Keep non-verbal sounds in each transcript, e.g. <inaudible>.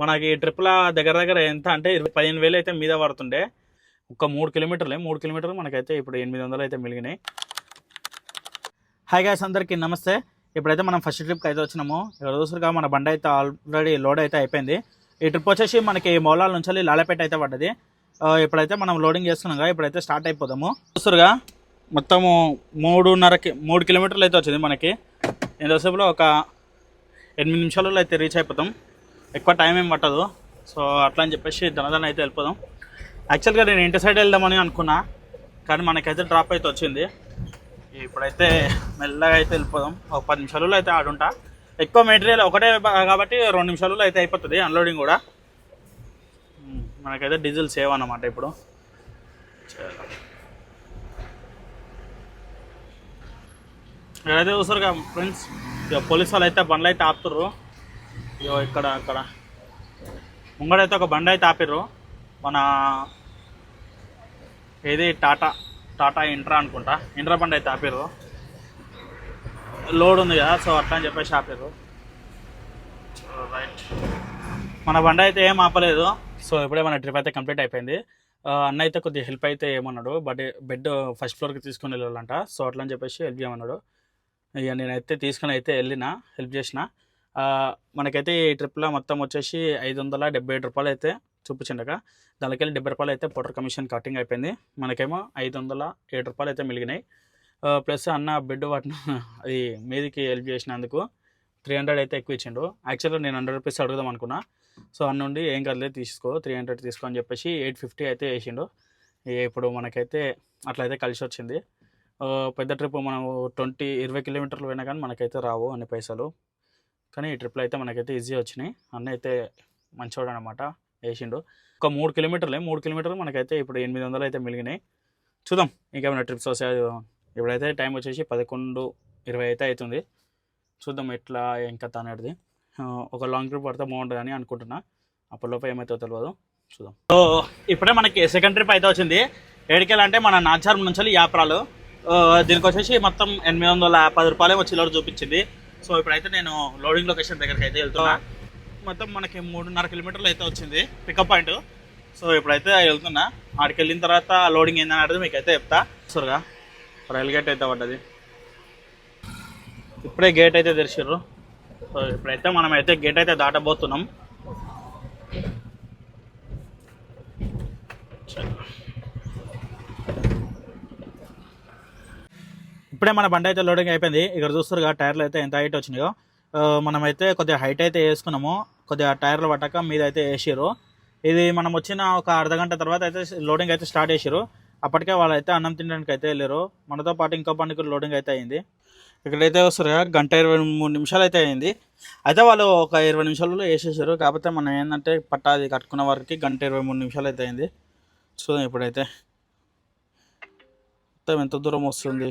మనకి ట్రిప్ల దగ్గర దగ్గర ఎంత అంటే ఇరవై పదిహేను వేలు అయితే మీద పడుతుండే. ఒక మూడు కిలోమీటర్లే. మూడు కిలోమీటర్లు మనకైతే ఇప్పుడు ఎనిమిది వందలు అయితే మిగిలినాయి. హాయ్ గాయస్ అందరికీ నమస్తే. ఇప్పుడైతే మనం ఫస్ట్ ట్రిప్కి అయితే వచ్చినాము. ఇక్కడ చూసారుగా? మన బండి అయితే ఆల్రెడీ లోడ్ అయితే అయిపోయింది. ఈ ట్రిప్ వచ్చేసి మనకి మౌలాల నుంచి లాలపేట అయితే పడ్డది. ఇప్పుడైతే మనం లోడింగ్ చేసుకున్నాం ఇప్పుడైతే స్టార్ట్ అయిపోదాము. చూసారుగా? మొత్తము మూడున్నరకి మూడు కిలోమీటర్లు అయితే వచ్చింది మనకి. ఎంతసేపులో ఒక ఎనిమిది నిమిషాలలో అయితే రీచ్ అయిపోతాం. ఎక్కువ టైం ఏం పట్టదు. సో అట్లా అని చెప్పేసి దనదన అయితే వెళ్ళిపోదాం. యాక్చువల్గా నేను ఇంటి సైడ్ వెళ్దామని అనుకున్నా కానీ మనకైతే డ్రాప్ అయితే వచ్చింది. ఇప్పుడైతే మెల్లగా అయితే వెళ్ళిపోదాం. ఒక పది నిమిషాలలో అయితే ఆడుంటా. ఎక్కువ మెటీరియల్ ఒకటే కాబట్టి రెండు నిమిషాలలో అయితే అయిపోతుంది అన్లోడింగ్ కూడా. మనకైతే డీజిల్ సేవ్ అన్నమాట ఇప్పుడు. చలో. ఇక్కడైతే చూస్తారు ఫ్రెండ్స్ పోలీస్ పోలీసు వాళ్ళు అయితే బండ్లు అయితే ఆపుతుర్రు. ఇగో ఇక్కడ అక్కడ. ముంగడైతే ఒక బండి అయితే ఆపిర్రు. మన ఏది టాటా టాటా ఇంట్రా అనుకుంటా. ఇంట్రా బండి అయితే ఆపిర్రు. లోడ్ ఉంది కదా సో అట్లా అని చెప్పేసి ఆపిర్రు. రైట్ మన బండి అయితే ఏం ఆపలేదు. సో ఇప్పుడే మన ట్రిప్ అయితే కంప్లీట్ అయిపోయింది. అన్న అయితే కొద్దిగా హెల్ప్ అయితే ఏమన్నాడు. బట్ బెడ్ ఫస్ట్ ఫ్లోర్కి తీసుకొని వెళ్ళాలంట. సో అట్లా అని చెప్పేసి హెల్ప్ చేయమన్నాడు. ఇక నేనైతే తీసుకొని అయితే వెళ్ళిన హెల్ప్ చేసిన. మనకైతే ఈ ట్రిప్లో మొత్తం వచ్చేసి ఐదు వందల డెబ్బై ఏడు రూపాయలు అయితే చూపించిండగా దానికి వెళ్ళి డెబ్బై రూపాయలు అయితే పొటర్ కమిషన్ కటింగ్ అయిపోయింది. మనకేమో ఐదు వందల ఏడు రూపాయలు అయితే మిగిలినాయి. ప్లస్ అన్న బెడ్ వాటిని <laughs> అది మీదికి హెల్ప్ చేసినందుకు త్రీ హండ్రెడ్ అయితే ఎక్కువ ఇచ్చిండు. యాక్చువల్గా నేను హండ్రెడ్ రూపీస్ అడుగుదాం అనుకున్నా. సో అన్న నుండి ఏం కదలేదు తీసుకో త్రీ హండ్రెడ్ తీసుకో అని చెప్పేసి ఎయిట్ ఫిఫ్టీ అయితే వేసిండు. ఇప్పుడు మనకైతే అట్లయితే కలిసి వచ్చింది. పెద్ద ట్రిప్ మనం ట్వంటీ ఇరవై కిలోమీటర్లు పోయినా కానీ మనకైతే రావు అన్ని పైసలు. కానీ ఈ ట్రిప్లో అయితే మనకైతే ఈజీ వచ్చినాయి. అన్న అయితే మంచివాడు అనమాట వేసిండు. ఒక మూడు కిలోమీటర్లే మూడు కిలోమీటర్లు మనకైతే ఇప్పుడు ఎనిమిది వందలు అయితే మిగిలినాయి. చూద్దాం ఇంకేమైనా ట్రిప్స్ వస్తాయో ఇప్పుడైతే టైం వచ్చేసి పదకొండు ఇరవై అయితే అవుతుంది చూద్దాం ఎట్లా ఇంకా కథ ఒక లాంగ్ ట్రిప్ పడితే బాగుంటుంది అని అనుకుంటున్నా. అప్పటిలోపు ఏమైతే తెలియదు చూద్దాం. సో ఇప్పుడే మనకి సెకండ్ ట్రిప్ అయితే వచ్చింది. ఏడికెళ్ళంటే మన నాచారం నుంచి యాప్రాలు దీనికి వచ్చేసి మొత్తం ఎనిమిది వందల పది రూపాయలు వచ్చి చూపించింది. సో ఇప్పుడైతే నేను లోడింగ్ లొకేషన్ దగ్గరికి అయితే వెళ్తున్నా మొత్తం మనకి మూడున్నర కిలోమీటర్లు అయితే వచ్చింది పికప్ పాయింట్ సో ఇప్పుడైతే వెళ్తున్నా. ఆడికి వెళ్ళిన తర్వాత లోడింగ్ ఏందని అడిగితే మీకు అయితే చెప్తా. చూరుగా రైల్ గేట్ అయితే పడ్డది. ఇప్పుడే గేట్ అయితే తెరిచారు సో ఇప్పుడైతే మనం అయితే గేట్ అయితే దాటబోతున్నాం. ఇప్పుడే మన బండి అయితే లోడింగ్ అయిపోయింది. ఇక్కడ చూస్తారుగా టైర్లు అయితే ఎంత హైట్ వచ్చినాయో. మనమైతే కొద్దిగా హైట్ అయితే వేసుకున్నాము. కొద్దిగా టైర్లు పట్టక మీద అయితే వేసారు ఇది మనం వచ్చిన ఒక అర్ధ గంట తర్వాత అయితే లోడింగ్ అయితే స్టార్ట్ చేసారు అప్పటికే వాళ్ళు అయితే అన్నం తినడానికి అయితే వెళ్ళారు మనతో పాటు ఇంకో బండికి లోడింగ్ అయితే అయింది. ఇక్కడైతే వస్తారుగా గంట ఇరవై మూడు నిమిషాలు అయితే అయింది. అయితే వాళ్ళు ఒక ఇరవై నిమిషాలలో వేసేసారు. కాకపోతే మనం ఏంటంటే పట్టాది కట్టుకున్న వారికి గంట ఇరవై మూడు నిమిషాలు అయితే అయింది. చూద్దాం ఇప్పుడైతే. మొత్తం ఎంత దూరం వస్తుంది?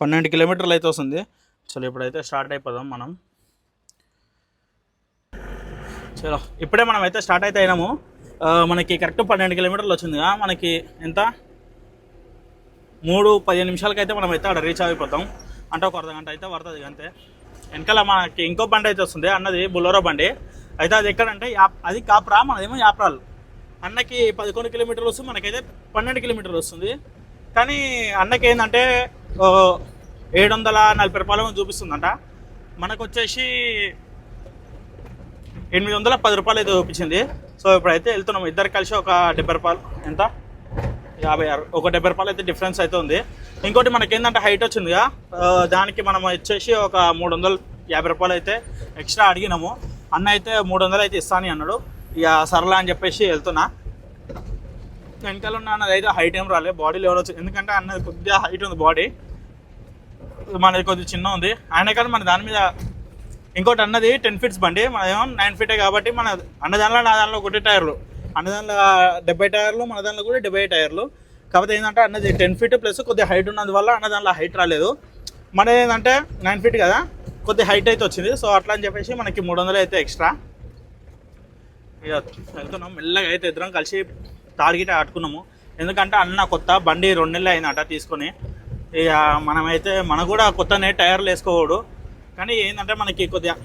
పన్నెండు కిలోమీటర్లు అయితే వస్తుంది. చలో ఇప్పుడైతే స్టార్ట్ అయిపోదాం మనం. చలో ఇప్పుడే మనం అయితే స్టార్ట్ అయితే అయినాము. మనకి కరెక్ట్ పన్నెండు కిలోమీటర్లు వచ్చిందిగా. మనకి ఎంత? మూడు పదిహేను నిమిషాలకైతే మనం అయితే అక్కడ రీచ్ అయిపోతాం అంటే ఒక అర్ధ గంట అయితే పడుతుంది అంతే. వెనకాల మనకి ఇంకో బండి అయితే వస్తుంది. అన్నది బులోరో బండి. అయితే అది ఎక్కడంటే యాప్ అది కాపురా మనదేమో యాప్రాలు. అన్నకి పదకొండు కిలోమీటర్లు వస్తుంది. మనకైతే పన్నెండు కిలోమీటర్లు వస్తుంది. కానీ అన్నకి ఏంటంటే ఏడు వందల నలభై రూపాయలు చూపిస్తుందంట. మనకు వచ్చేసి ఎనిమిది వందల పది రూపాయలు అయితే చూపించింది. సో ఇప్పుడైతే వెళ్తున్నాం. ఇద్దరు కలిసి ఒక డెబ్బై రూపాయలు. ఎంత? యాభై ఆరు. ఒక డెబ్బై రూపాయలు అయితే డిఫరెన్స్ అయితే ఉంది. ఇంకోటి మనకి ఏంటంటే హైట్ వచ్చిందిగా దానికి మనం వచ్చేసి ఒక మూడు వందలు యాభై రూపాయలు అయితే ఎక్స్ట్రా అడిగినాము. అన్న అయితే మూడు వందలు అయితే ఇస్తాను అన్నాడు. ఇక సరళ అని చెప్పేసి వెళ్తున్నా. వెనకాల ఉన్న అన్నది అయితే హైట్ ఏం రాలే బాడీ లెవెల్ వచ్చింది ఎందుకంటే అన్నది కొద్దిగా హైట్ ఉంది బాడీ మనది కొద్దిగా చిన్న ఉంది. ఆయన కానీ మన దాని మీద ఇంకోటి అన్నది టెన్ ఫీట్స్ బండి. మనదేమో నైన్ ఫీటే కాబట్టి మన అన్న దానిలో నా దానిలో ఒకటి టైర్లు. అన్న దానిలో డెబ్బై టైర్లు మన దానిలో కూడా డెబ్బై టైర్లు. కాకపోతే ఏంటంటే అన్నది టెన్ ఫీట్ ప్లస్ కొద్దిగా హైట్ ఉన్నందువల్ల అన్న దానిలో హైట్ రాలేదు. మన ఏంటంటే నైన్ ఫీట్ కదా కొద్దిగా హైట్ అయితే వచ్చింది. సో అట్లా అని చెప్పేసి మనకి మూడు వందలు అయితే ఎక్స్ట్రా ఇక వెళ్తున్నాం. మెల్లగా అయితే ఇద్దరం కలిసి తాడిగిట ఆడుకున్నాము. ఎందుకంటే అన్న కొత్త బండి రెండు నెలలు అయిందట తీసుకొని. ఇక మనమైతే మన కూడా కొత్తనే టైర్లు వేసుకోకూడదు. కానీ ఏంటంటే మనకి కొద్దిగా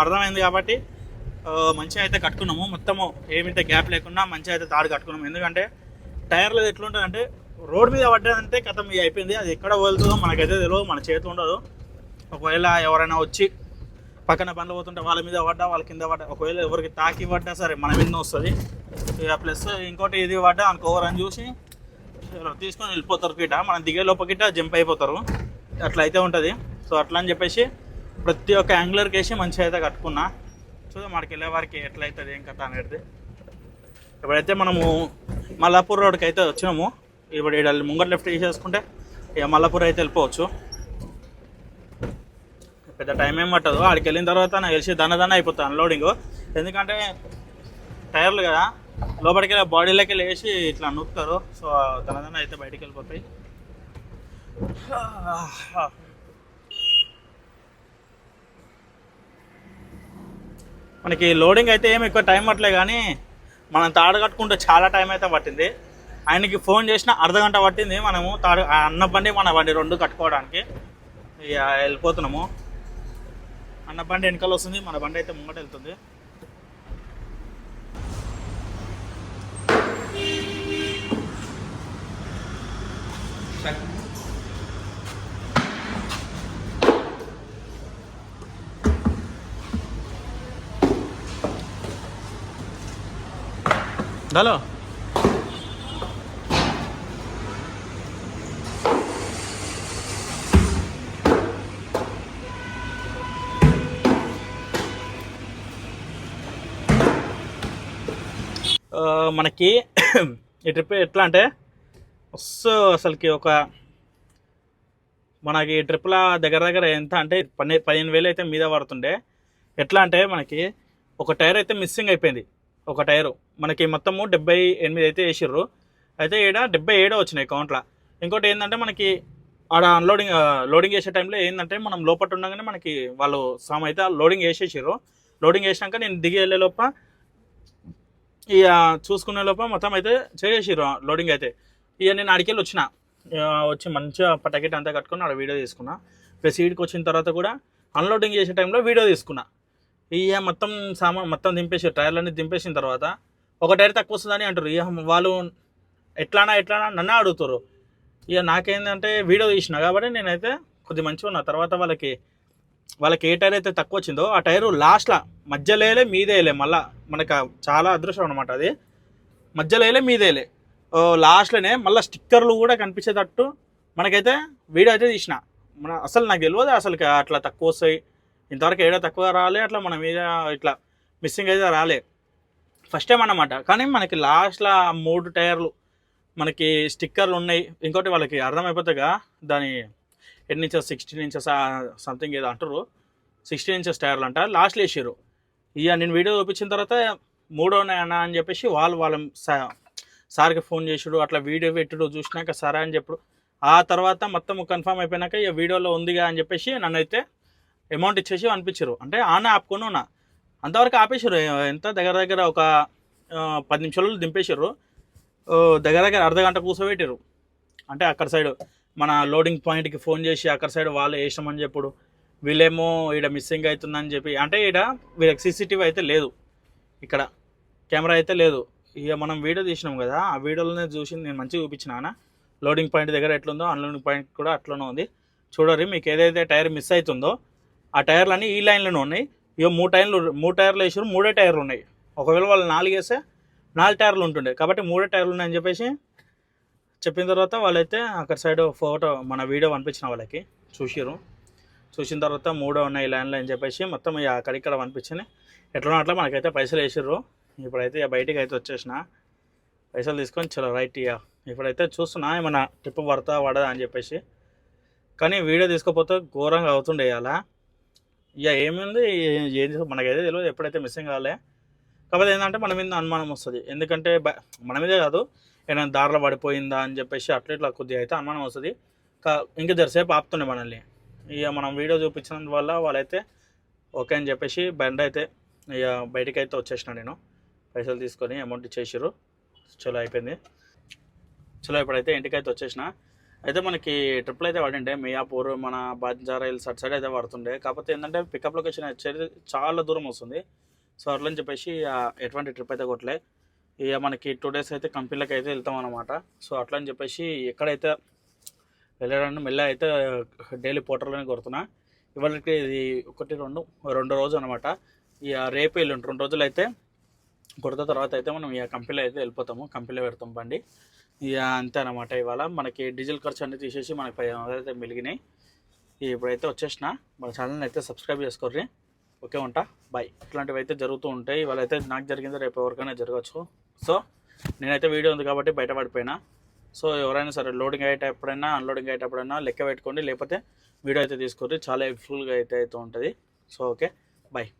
అర్థమైంది కాబట్టి మంచిగా అయితే కట్టుకున్నాము. మొత్తము ఏమైతే గ్యాప్ లేకుండా మంచిగా అయితే తాడు కట్టుకున్నాము. ఎందుకంటే టైర్లు ఎట్లుంటుందంటే రోడ్డు రోడ్ మీద పడ్డదంటే కథం ఇక అయిపోయింది. అది ఎక్కడ వదులుతుందో మనకైతే తెలియదు మన చేతి ఉండదు. ఒకవేళ ఎవరైనా వచ్చి పక్కన బండ్లు పోతుంటే వాళ్ళ మీద పడ్డా వాళ్ళ కింద పడ్డా. ఒకవేళ ఎవరికి తాకి పడ్డా సరే మన మీద వస్తుంది. ఇక ప్లస్ ఇంకోటి ఇది పడ్డా అనుకో అని చూసి తీసుకొని వెళ్ళిపోతారు గిట మనం దిగే లోపకిట జంప్ అయిపోతారు. అట్లా అయితే ఉంటుంది. సో అట్లా అని చెప్పేసి ప్రతి ఒక్క యాంగులర్కి వేసి మంచిగా అయితే కట్టుకున్నా. చూద్దాం మనకి వెళ్ళే వారికి ఎట్లా అవుతుంది ఏం కథ అనేది. ఇప్పుడైతే మనము మల్లాపూర్ రోడ్కి అయితే వచ్చినాము. ఇప్పుడు ఇక్కడ ముంగట్ లెఫ్ట్ తీసేసుకుంటే ఇక మల్లాపూర్ అయితే వెళ్ళిపోవచ్చు. పెద్ద టైం ఏం పట్టదు. ఆడికి వెళ్ళిన తర్వాత నాకు తెలిసి దన్నదన్న అయిపోతుంది అన్లోడింగ్ ఎందుకంటే టైర్లు కదా లోపలికి వెళ్ళి బాడీలోకి వేసి ఇట్లా నొక్కుతారు. సో దన్నదన్న అయితే బయటికి వెళ్ళిపోతాయి. మనకి లోడింగ్ అయితే ఏమి ఎక్కువ టైం పట్టలే కానీ మనం తాడు కట్టుకుంటే చాలా టైం అయితే పట్టింది. ఆయనకి ఫోన్ చేసిన అర్ధ గంట పట్టింది మనము తాడు అన్న బండి మన బండి రెండు కట్టుకోవడానికి. ఇక వెళ్ళిపోతున్నాము. అన్న బండి వెనకాల వస్తుంది. మన బండి అయితే ముంగట వెళ్తుంది. హలో మనకి ఈ ట్రిప్ ఎట్లా అంటే మస్తు అసలుకి ఒక మనకి ఈ ట్రిప్ల దగ్గర దగ్గర ఎంత అంటే పన్నె పదిహేను వేలు అయితే మీద పడుతుండే. ఎట్లా అంటే మనకి ఒక టైర్ అయితే మిస్సింగ్ అయిపోయింది. ఒక టైరు. మనకి మొత్తము డెబ్బై ఎనిమిది అయితే వేసిర్రు. అయితే ఏడ డెబ్బై ఏడో వచ్చినాయి కౌంట్లో. ఇంకోటి ఏంటంటే మనకి ఆడ అన్లోడింగ్ లోడింగ్ చేసే టైంలో ఏంటంటే మనం లోపల ఉండగానే మనకి వాళ్ళు సామ్ అయితే లోడింగ్ వేసేసారు లోడింగ్ వేసాక నేను దిగి వెళ్ళే లోప ఇక చూసుకునే లోపల మొత్తం అయితే చేసేసారు లోడింగ్ అయితే. ఇక నేను అడికెళ్ళి వచ్చిన. వచ్చి మంచిగా పటాకెట్ అంతా కట్టుకుని ఆడ వీడియో తీసుకున్నా. ప్లస్ ఈడికి వచ్చిన తర్వాత కూడా అన్లోడింగ్ చేసే టైంలో వీడియో తీసుకున్నా. ఇక మొత్తం సామాన్ మొత్తం దింపేసి టైర్లన్నీ దింపేసిన తర్వాత. ఒక టైర్ తక్కువ వస్తుందని అంటారు ఇక వాళ్ళు ఎట్లానా ఎట్లానా నన్నే అడుగుతారు ఇక నాకేంటంటే వీడియో తీసిన కాబట్టి నేనైతే కొద్ది మంచిగా ఉన్నా. తర్వాత వాళ్ళకి వాళ్ళకి ఏ టైర్ అయితే తక్కువ వచ్చిందో ఆ టైరు లాస్ట్లో మధ్యలో మీదేలే మళ్ళా మనకు చాలా అదృష్టం అనమాట అది. మధ్యలో మీదేలే ఓ లాస్ట్లోనే మళ్ళీ స్టిక్కర్లు కూడా కనిపించేటట్టు మనకైతే వీడియో అయితే తీసిన. మన అసలు నాకు తెలియదు అసలు అట్లా తక్కువ వస్తాయి. ఇంతవరకు ఏడా తక్కువ రాలే అట్లా మన మీద ఇట్లా మిస్సింగ్ అయితే రాలే. ఫస్ట్ టైం అన్నమాట. కానీ మనకి లాస్ట్లో మూడు టైర్లు మనకి స్టిక్కర్లు ఉన్నాయి. ఇంకోటి వాళ్ళకి అర్థమైపోతుందిగా దాని ఎన్ని ఇంచెస్ సిక్స్టీన్ ఇంచెస్ సంథింగ్ ఏదో అంటారు సిక్స్టీన్ ఇంచెస్ టైర్లు అంట. లాస్ట్లో వేసారు ఇక నేను వీడియో చూపించిన తర్వాత మూడో అన్న అని చెప్పేసి వాళ్ళు వాళ్ళ సా- సార్కి ఫోన్ చేసాడు అట్లా వీడియో పెట్టుడు చూసినాక సరే అని చెప్పుడు ఆ తర్వాత మొత్తం కన్ఫర్మ్ అయిపోయినాక ఇక వీడియోలో ఉందిగా అని చెప్పేసి నన్ను అయితే అమౌంట్ ఇచ్చేసి అనిపించారు అంటే ఆన ఆపుకొని ఉన్నా. అంతవరకు ఆపేశారు ఎంత? దగ్గర దగ్గర ఒక పది నిమిషాలు దింపేశారు దగ్గర దగ్గర అర్ధ గంట కూర్చోబెట్టారు అంటే అక్కడ సైడ్ మన లోడింగ్ పాయింట్కి ఫోన్ చేసి అక్కడ సైడ్ వాళ్ళు వేసామని చెప్పుడు. వీళ్ళేమో ఈడ మిస్సింగ్ అవుతుందని చెప్పి అంటే ఈడ వీళ్ళకి సీసీటీవీ అయితే లేదు. ఇక్కడ కెమెరా అయితే లేదు. ఇక మనం వీడియో తీసినాం కదా ఆ వీడియోలోనే చూసి నేను మంచిగా చూపించినాన లోడింగ్ పాయింట్ దగ్గర ఎట్లుందో అన్లోడింగ్ పాయింట్ కూడా అట్లనే ఉంది. చూడరి మీకు ఏదైతే టైర్ మిస్ అవుతుందో ఆ టైర్లు ఈ లైన్లోనే ఉన్నాయి. ఇక మూడు టైర్లు మూడు టైర్లు వేసారు మూడే టైర్లు ఉన్నాయి. ఒకవేళ వాళ్ళు నాలుగు వేస్తే నాలుగు టైర్లు ఉంటుండే. కాబట్టి మూడే టైర్లు ఉన్నాయని చెప్పేసి చెప్పిన తర్వాత వాళ్ళైతే అక్కడ సైడ్ ఫోటో మన వీడియో పంపించిన వాళ్ళకి చూసిరు చూసిన తర్వాత మూడో ఉన్నాయి ల్యాండ్లో అని చెప్పేసి మొత్తం ఇక అక్కడిక్కడ పంపించింది ఎట్లా అట్లా మనకైతే పైసలు వేసిర్రు. ఇప్పుడైతే ఇక బయటికి అయితే వచ్చేసిన. పైసలు తీసుకొని చలో రైట్ ఇక ఇప్పుడైతే చూస్తున్నా ఏమన్నా ట్రిప్ పడతా పడదా అని చెప్పేసి. కానీ వీడియో తీసుకోపోతే ఘోరంగా అవుతుండే అలా ఇక ఏముంది? ఏం మనకైతే తెలియదు. ఎప్పుడైతే మిస్సింగ్ కాలే. కాకపోతే ఏంటంటే మన మీద అనుమానం వస్తుంది. ఎందుకంటే బ- మన మీదే కాదు. ఏమైనా దారిలో పడిపోయిందా అని చెప్పేసి అట్లా ఇట్లా కొద్దిగా అయితే అనుమానం వస్తుంది. కా ఇంకా జరసేపు ఆపుతుండే మనల్ని. ఇక మనం వీడియో చూపించినందు వల్ల వాళ్ళైతే ఓకే అని చెప్పేసి బండి అయితే ఇక బయటికి అయితే వచ్చేసిన నేను. పైసలు తీసుకొని అమౌంట్ ఇచ్చేసారు చలో అయిపోయింది. చలో ఇప్పుడైతే ఇంటికి అయితే వచ్చేసిన. అయితే మనకి ట్రిప్లు అయితే పడిండే. మియాపూర్ మన బంజారా హిల్స్ అటు సైడ్ అయితే పడుతుండే. కాకపోతే ఏంటంటే పికప్ లొకేషన్ వచ్చేది చాలా దూరం వస్తుంది. సో అట్లని అని చెప్పేసి ఎటువంటి ట్రిప్ అయితే కొట్టలే. ఇక మనకి టూ డేస్ అయితే కంపెనీలకు అయితే వెళ్తాం అనమాట సో అట్లా అని చెప్పేసి ఎక్కడైతే వెళ్ళడానికి మెల్ల అయితే డైలీ పోర్టల్లోనే కొడుతున్నా. ఇవాళకి ఇది ఒకటి రెండు రెండు రోజు అనమాట ఇక రేపు ఎల్లుండి రెండు రోజులు అయితే కొడత తర్వాత అయితే మనం ఇక కంపెనీలో అయితే వెళ్ళిపోతాము. కంపెనీలో పెడతాం బండి. ఇక అంతే అనమాట ఇవాళ. మనకి డీజిల్ ఖర్చు అన్ని తీసేసి మనకి పదిహేను వందలు అయితే మిలిగినాయి ఇప్పుడైతే వచ్చేసిన. మన ఛానల్ని అయితే సబ్స్క్రైబ్ చేసుకోర్రి. ఓకే ఉంటా. బాయ్. ఇట్లాంటివి అయితే జరుగుతూ ఉంటాయి. ఇవాళ అయితే నాకు జరిగింది రేపు ఎవరికైనా జరగచ్చు. సో నేనైతే వీడియో ఉంది కాబట్టి బయటపడిపోయినా. సో ఎవరైనా సరే లోడింగ్ అయ్యేటప్పుడైనా అన్లోడింగ్ అయ్యేటప్పుడైనా లెక్క పెట్టుకోండి. లేకపోతే వీడియో అయితే తీసుకోండి. చాలా హెల్ప్ఫుల్గా అయితే అయితే ఉంటుంది. So okay. బాయ్